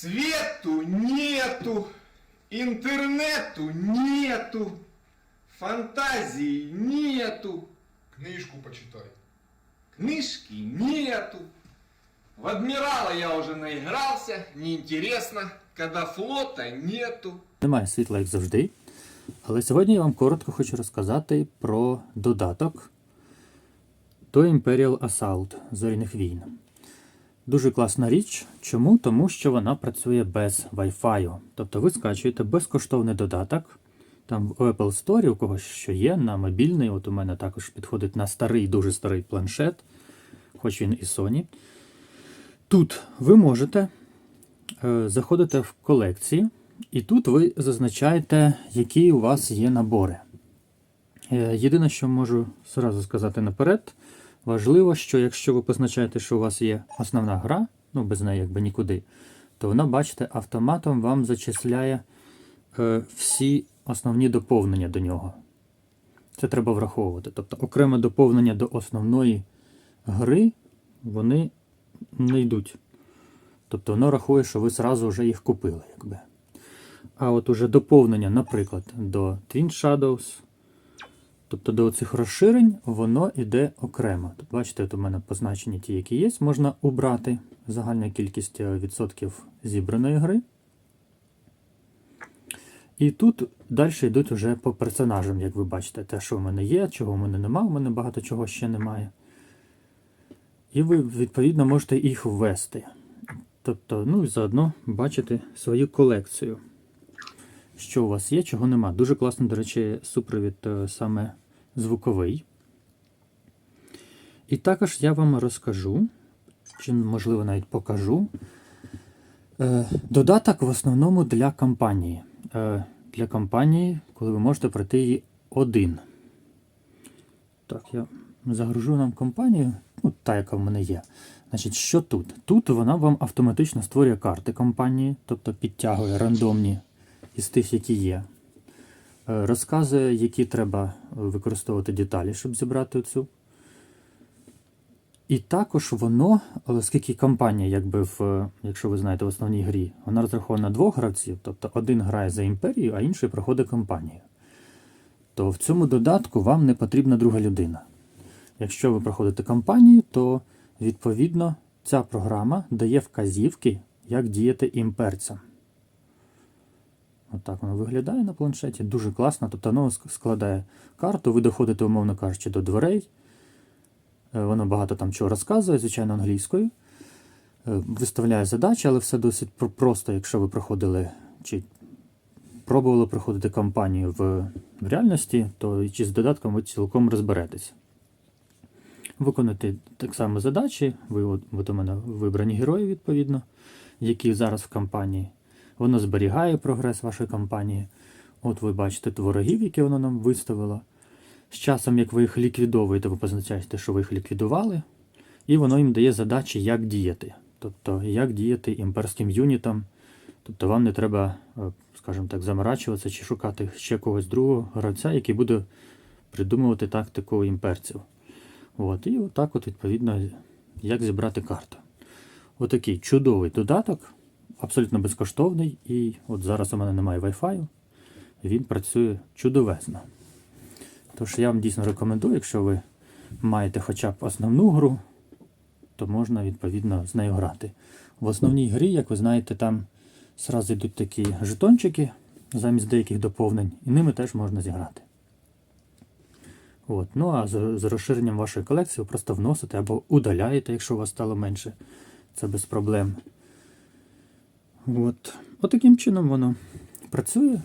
Свету нету, интернету нету, фантазии нету, Книжку почитай. книжки нету. В адмирала я уже наигрался, неинтересно, когда флота нету. Немає світла, як завжди. Але сьогодні я вам коротко хочу розказати про додаток до Imperial Assault зоряних війн. Дуже класна річ. Чому? Тому що вона працює без Wi-Fi. Тобто ви скачуєте безкоштовний додаток. Там в Apple Store у когось що є на мобільний. От у мене також підходить на старий, дуже старий планшет, хоч він і Sony. Тут ви можете е, заходите в колекції, і тут ви зазначаєте, які у вас є набори. Е, Єдине, що можу зразу сказати наперед, важливо, що якщо ви позначаєте, що у вас є основна гра, ну без неї якби нікуди, то вона, бачите, автоматом вам зачисляє е, всі основні доповнення до нього. Це треба враховувати. Тобто окреме доповнення до основної гри вони не йдуть. Тобто воно рахує, що ви зразу вже їх купили. Якби. А от уже доповнення, наприклад, до Twin Shadows, тобто до цих розширень, воно йде окремо. Тут бачите, от у мене позначені ті, які є, можна убрати загальна кількість е, відсотків зібраної гри. І тут далі йдуть вже по персонажам, як ви бачите, те, що в мене є, чого в мене немає, у мене багато чого ще немає. І ви, відповідно, можете їх ввести. Тобто, ну і заодно бачити свою колекцію. Що у вас є, чого нема. Дуже класний, до речі, супровід е, саме звуковий. І також я вам розкажу, чи, можливо, навіть покажу. е, Додаток в основному для кампанії. Е, Для кампанії, коли ви можете пройти її один. Так, я загружу нам компанію, ну, та, яка в мене є. Значить, що тут? Тут вона вам автоматично створює карти компанії, тобто підтягує рандомні із тих, які є. Розказує, які треба використовувати деталі, щоб зібрати цю. І також воно, оскільки компанія, якби в, якщо ви знаєте, в основній грі, вона розрахована на двох гравців, тобто один грає за імперію, а інший проходить кампанію. То в цьому додатку вам не потрібна друга людина. Якщо ви проходите кампанію, то відповідно ця програма дає вказівки, як діяти імперцям. Отак воно виглядає на планшеті. Дуже класно. Тобто воно складає карту, ви доходите, умовно кажучи, до дверей. Е, Воно багато там чого розказує, звичайно, англійською. Е, Виставляє задачі, але все досить просто, якщо ви проходили чи пробували проходити кампанію в, реальності, то чи з додатком ви цілком розберетесь. Виконуйте так само задачі. Ви, от, от у мене вибрані герої, відповідно, які зараз в кампанії. Воно зберігає прогрес вашої кампанії. От ви бачите ворогів, які воно нам виставило. З часом, як ви їх ліквідовуєте, ви позначаєте, що ви їх ліквідували, і воно їм дає задачі, як діяти. Тобто, як діяти імперським юнітам. Тобто вам не треба, е, скажімо так, заморачуватися чи шукати ще когось другого гравця, який буде придумувати тактику імперців. От, і отак, от, відповідно, як зібрати карту. Отакий чудовий додаток, абсолютно безкоштовний. І от зараз у мене немає Wi-Fi, він працює чудовезно. Тож я вам дійсно рекомендую, якщо ви маєте хоча б основну гру, то можна відповідно з нею грати. В основній грі, як ви знаєте, там зразу йдуть такі жетончики замість деяких доповнень, і ними теж можна зіграти. От. Ну а з, з розширенням вашої колекції ви просто вносите або удаляєте, якщо у вас стало менше. Це без проблем. От. Отаким чином воно працює.